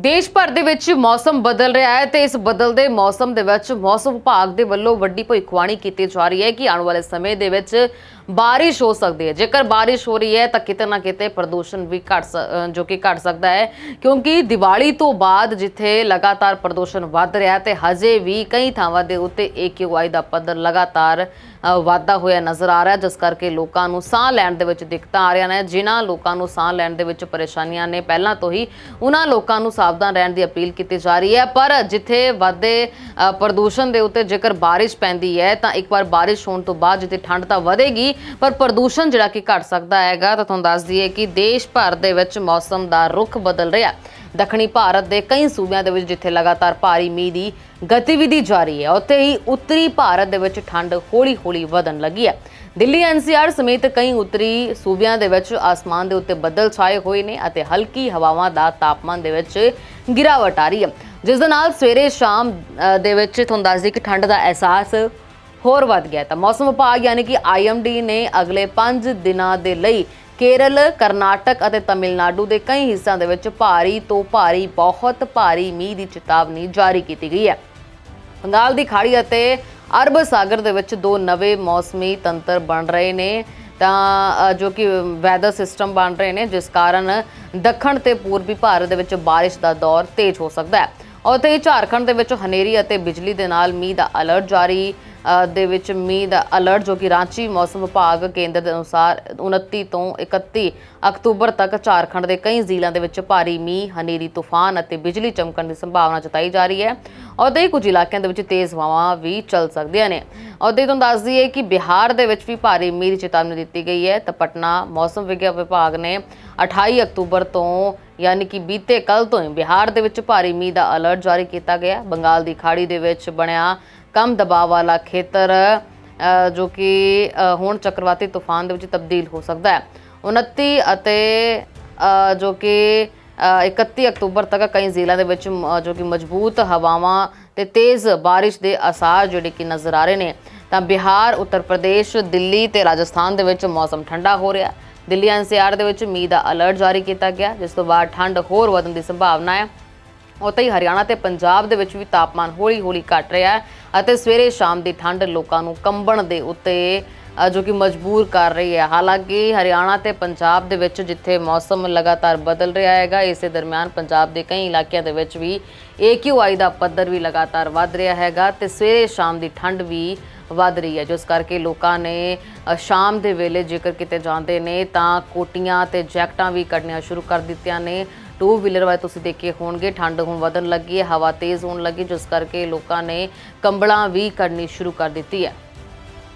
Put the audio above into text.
ਦੇਸ਼ ਭਰ ਦੇ ਵਿੱਚ ਮੌਸਮ ਬਦਲ ਰਿਹਾ ਹੈ ਤੇ ਇਸ ਬਦਲਦੇ ਮੌਸਮ ਦੇ ਵਿੱਚ ਮੌਸਮ ਵਿਭਾਗ ਦੇ ਵੱਲੋਂ ਵੱਡੀ ਭਵਿੱਖਬਾਣੀ ਕੀਤੀ ਜਾ ਰਹੀ ਹੈ ਕਿ ਆਉਣ ਵਾਲੇ ਸਮੇਂ ਦੇ ਵਿੱਚ ਬਾਰਿਸ਼ ਹੋ ਸਕਦੀ ਹੈ। ਜੇਕਰ ਬਾਰਿਸ਼ ਹੋ ਰਹੀ ਹੈ ਤਾਂ ਕਿਤੇ ਨਾ ਕਿਤੇ ਪ੍ਰਦੂਸ਼ਣ ਵੀ ਘਟ ਸ- ਜੋ ਕਿ ਘਟ ਸਕਦਾ ਹੈ। ਕਿਉਂਕਿ ਦੀਵਾਲੀ ਤੋਂ ਬਾਅਦ ਜਿੱਥੇ ਲਗਾਤਾਰ ਪ੍ਰਦੂਸ਼ਣ ਵੱਧ ਰਿਹਾ ਹੈ ਤੇ ਹਜੇ ਵੀ ਕਈ ਥਾਵਾਂ ਦੇ ਉੱਤੇ AQI ਦਾ ਪੱਧਰ ਲਗਾਤਾਰ ਅ, ਵਾਧਾ ਹੋਇਆ ਨਜ਼ਰ ਆ ਰਿਹਾ ਜਿਸ ਕਰਕੇ ਲੋਕਾਂ ਨੂੰ ਸਾਹ ਲੈਣ ਦੇ ਵਿੱਚ ਦਿੱਕਤਾਂ ਆ ਰਹੀਆਂ ਨੇ। ਜਿਨ੍ਹਾਂ ਲੋਕਾਂ ਨੂੰ ਸਾਹ ਲੈਣ ਦੇ ਵਿੱਚ ਪਰੇਸ਼ਾਨੀਆਂ ਨੇ ਪਹਿਲਾਂ ਤੋਂ ਹੀ ਉਹਨਾਂ ਲੋਕਾਂ ਨੂੰ ਸਾਵਧਾਨ ਰਹਿਣ ਦੀ ਅਪੀਲ ਕੀਤੀ ਜਾ ਰਹੀ ਹੈ। ਪਰ ਜਿੱਥੇ ਵਾਧੇ ਪ੍ਰਦੂਸ਼ਣ ਦੇ ਉੱਤੇ ਜੇਕਰ ਬਾਰਿਸ਼ ਪੈਂਦੀ ਹੈ ਤਾਂ ਇੱਕ ਵਾਰ ਬਾਰਿਸ਼ ਹੋਣ ਤੋਂ ਬਾਅਦ ਜਿੱਥੇ ਠੰਡ ਤਾਂ ਵਧੇਗੀ ਪਰ ਪ੍ਰਦੂਸ਼ਣ ਜਿਹੜਾ ਕਿ ਘਟ ਸਕਦਾ ਹੈਗਾ, ਤਾਂ ਤੁਹਾਨੂੰ ਦੱਸ ਦਈਏ ਕਿ ਦੇਸ਼ ਭਰ ਦੇ ਵਿੱਚ ਮੌਸਮ ਦਾ ਰੁਖ ਬਦਲ ਰਿਹਾ ਦੱਖਣੀ ਭਾਰਤ ਦੇ ਕਈ ਸੂਬਿਆਂ ਦੇ ਵਿੱਚ ਜਿੱਥੇ ਲਗਾਤਾਰ ਭਾਰੀ ਮੀਂਹ ਦੀ ਗਤੀਵਿਧੀ ਜਾਰੀ ਹੈ, ਉੱਥੇ ਹੀ ਉੱਤਰੀ ਭਾਰਤ ਦੇ ਵਿੱਚ ਠੰਡ ਹੌਲੀ-ਹੌਲੀ ਵਧਣ ਲੱਗੀ ਹੈ। ਦਿੱਲੀ ਐਨਸੀਆਰ ਸਮੇਤ ਕਈ ਉੱਤਰੀ ਸੂਬਿਆਂ ਦੇ ਵਿੱਚ ਆਸਮਾਨ ਦੇ ਉੱਤੇ ਬੱਦਲ ਛਾਏ ਹੋਏ ਨੇ ਅਤੇ ਹਲਕੀ ਹਵਾਵਾਂ ਦਾ ਤਾਪਮਾਨ ਦੇ ਵਿੱਚ ਗਿਰਾਵਟ ਆ ਰਹੀ ਹੈ। ਜਿਸ ਦੇ ਨਾਲ ਸਵੇਰੇ ਸ਼ਾਮ ਦੇ ਵਿੱਚ ਤੁਹਾਨੂੰ ਦੱਸ ਦਈਏ ਕਿ ਠੰਡ ਦਾ ਅਹਿਸਾਸ ਹੋਰ ਵੱਧ ਗਿਆ ਤਾਂ ਮੌਸਮ ਵਿਭਾਗ ਯਾਨੀ ਕਿ ਆਈਐਮਡੀ ਨੇ ਅਗਲੇ 5 ਦਿਨਾਂ ਦੇ ਲਈ ਕੇਰਲ, ਕਰਨਾਟਕ ਅਤੇ ਤਮਿਲਨਾਡੂ ਦੇ ਕਈ ਹਿੱਸਿਆਂ ਦੇ ਵਿੱਚ ਭਾਰੀ ਤੋਂ ਭਾਰੀ, ਬਹੁਤ ਭਾਰੀ ਮੀਂਹ ਦੀ ਚੇਤਾਵਨੀ ਜਾਰੀ ਕੀਤੀ ਗਈ ਹੈ। ਬੰਗਾਲ ਦੀ ਖਾੜੀ ਅਤੇ ਅਰਬ ਸਾਗਰ ਦੇ ਵਿੱਚ ਦੋ ਨਵੇਂ ਮੌਸਮੀ ਤੰਤਰ ਬਣ ਰਹੇ ਨੇ। ਤਾਂ ਜੋ ਕਿ ਵੈਦਰ ਸਿਸਟਮ ਬਣ ਰਹੇ ਨੇ, ਜਿਸ ਕਾਰਨ ਦੱਖਣ ਤੇ ਪੂਰਬੀ ਭਾਰਤ ਦੇ ਵਿੱਚ ਬਾਰਿਸ਼ ਦਾ ਦੌਰ ਤੇਜ਼ ਹੋ ਸਕਦਾ ਹੈ। ਉੱਥੇ ਹੀ ਝਾਰਖੰਡ ਦੇ ਵਿੱਚ ਹਨੇਰੀ ਅਤੇ ਬਿਜਲੀ ਦੇ ਨਾਲ ਮੀਂਹ ਦਾ ਅਲਰਟ ਜਾਰੀ ਦੇ ਵਿੱਚ ਮੀਂਹ ਦਾ ਅਲਰਟ ਜੋ ਕਿ ਰਾਂਚੀ ਮੌਸਮ ਵਿਭਾਗ ਕੇਂਦਰ ਦੇ ਅਨੁਸਾਰ 29 ਤੋਂ 31 ਅਕਤੂਬਰ ਤੱਕ ਝਾਰਖੰਡ ਦੇ ਕਈ ਜ਼ਿਲ੍ਹਿਆਂ ਦੇ ਵਿੱਚ ਭਾਰੀ ਮੀਂਹ, ਹਨੇਰੀ, ਤੂਫਾਨ ਅਤੇ ਬਿਜਲੀ ਚਮਕਣ ਦੀ ਸੰਭਾਵਨਾ ਜਤਾਈ ਜਾ ਰਹੀ ਹੈ। ਉਹਦੇ ਹੀ ਕੁਝ ਇਲਾਕਿਆਂ ਦੇ ਵਿੱਚ ਤੇਜ਼ ਹਵਾਵਾਂ ਵੀ ਚੱਲ ਸਕਦੀਆਂ ਨੇ। ਉਹਦੇ ਤੋਂ ਦੱਸ ਦਈਏ ਕਿ ਬਿਹਾਰ ਦੇ ਵਿੱਚ ਵੀ ਭਾਰੀ ਮੀਂਹ ਦੀ ਚੇਤਾਵਨੀ ਦਿੱਤੀ ਗਈ ਹੈ। ਤਾਂ ਪਟਨਾ ਮੌਸਮ ਵਿਗਿਆਨ ਵਿਭਾਗ ਨੇ 28 ਅਕਤੂਬਰ ਤੋਂ ਯਾਨੀ ਕਿ ਬੀਤੇ ਕੱਲ ਤੋਂ ਹੀ ਬਿਹਾਰ ਦੇ ਵਿੱਚ ਭਾਰੀ ਮੀਂਹ ਦਾ ਅਲਰਟ ਜਾਰੀ ਕੀਤਾ ਗਿਆ। ਬੰਗਾਲ ਦੀ ਖਾੜੀ ਦੇ ਵਿੱਚ ਬਣਿਆ ਕਮ ਦਬਾਅ ਵਾਲਾ ਖੇਤਰ ਜੋ ਕਿ ਹੁਣ ਚੱਕਰਵਾਤੀ ਤੂਫਾਨ ਦੇ ਵਿੱਚ ਤਬਦੀਲ ਹੋ ਸਕਦਾ ਹੈ। 29 ਅਤੇ ਜੋ ਕਿ ਅ, 31 ਅਕਤੂਬਰ ਤੱਕ ਕਈ ਜ਼ਿਲ੍ਹਿਆਂ ਦੇ ਵਿੱਚ ਜੋ ਕਿ ਮਜ਼ਬੂਤ ਹਵਾਵਾਂ ਤੇ ਤੇਜ਼ ਬਾਰਿਸ਼ ਦੇ ਅਸਾਰ ਜਿਹੜੇ ਕਿ ਨਜ਼ਰ ਆ ਰਹੇ ਨੇ ਤਾਂ ਬਿਹਾਰ ਉੱਤਰ ਪ੍ਰਦੇਸ਼ ਦਿੱਲੀ ਤੇ ਰਾਜਸਥਾਨ ਦੇ ਵਿੱਚ ਮੌਸਮ ਠੰਡਾ ਹੋ ਰਿਹਾ ਦਿੱਲੀ ਐਨਸੀਆਰ ਦੇ ਵਿੱਚ ਮੀਂਹ ਦਾ ਅਲਰਟ ਜਾਰੀ ਕੀਤਾ ਗਿਆ, ਜਿਸ ਤੋਂ ਬਾਅਦ ਠੰਡ ਹੋਰ ਵਧਣ ਦੀ ਸੰਭਾਵਨਾ ਹੈ। ਉੱਥੇ ਹੀ ਹਰਿਆਣਾ ਤੇ ਪੰਜਾਬ ਦੇ ਵਿੱਚ ਵੀ ਤਾਪਮਾਨ ਹੌਲੀ-ਹੌਲੀ ਘਟ ਰਿਹਾ ਹੈ ਅਤੇ ਸਵੇਰੇ ਸ਼ਾਮ ਦੀ ਠੰਡ ਲੋਕਾਂ ਨੂੰ ਕੰਬਣ ਦੇ ਉੱਤੇ ਜੋ ਕਿ ਮਜਬੂਰ ਕਰ ਰਹੀ ਹੈ। ਹਾਲਾਂਕਿ ਹਰਿਆਣਾ ਤੇ ਪੰਜਾਬ ਦੇ ਵਿੱਚ ਜਿੱਥੇ ਮੌਸਮ ਲਗਾਤਾਰ ਬਦਲ ਰਿਹਾ ਹੈਗਾ, ਇਸੇ ਦਰਮਿਆਨ ਪੰਜਾਬ ਦੇ ਕਈ ਇਲਾਕਿਆਂ ਦੇ ਵਿੱਚ ਵੀ AQI ਦਾ ਪੱਧਰ ਵੀ ਲਗਾਤਾਰ ਵੱਧ ਰਿਹਾ ਹੈਗਾ ਤੇ ਸਵੇਰੇ ਸ਼ਾਮ ਦੀ ਠੰਡ ਵੀ ਵੱਧ ਰਹੀ ਹੈ। ਜਿਸ ਕਰਕੇ ਲੋਕਾਂ ਨੇ ਸ਼ਾਮ ਦੇ ਵੇਲੇ ਜੇਕਰ ਕਿਤੇ ਜਾਂਦੇ ਨੇ ਤਾਂ ਕੋਟੀਆਂ ਤੇ ਜੈਕਟਾਂ ਵੀ ਕੱਢਣੀਆਂ ਸ਼ੁਰੂ ਕਰ ਦਿੱਤੀਆਂ ਨੇ। ਟੂ ਵੀਲਰ ਵਾਲੇ ਤੁਸੀਂ ਦੇਖੇ ਹੋਣਗੇ, ਠੰਡ ਹੁਣ ਵਧਣ ਲੱਗੀ ਹੈ, ਹਵਾ ਤੇਜ਼ ਹੋਣ ਲੱਗੀ, ਜਿਸ ਕਰਕੇ ਲੋਕਾਂ ਨੇ ਕੰਬਲਾਂ ਵੀ ਕੱਢਣੀ ਸ਼ੁਰੂ ਕਰ ਦਿੱਤੀ ਹੈ।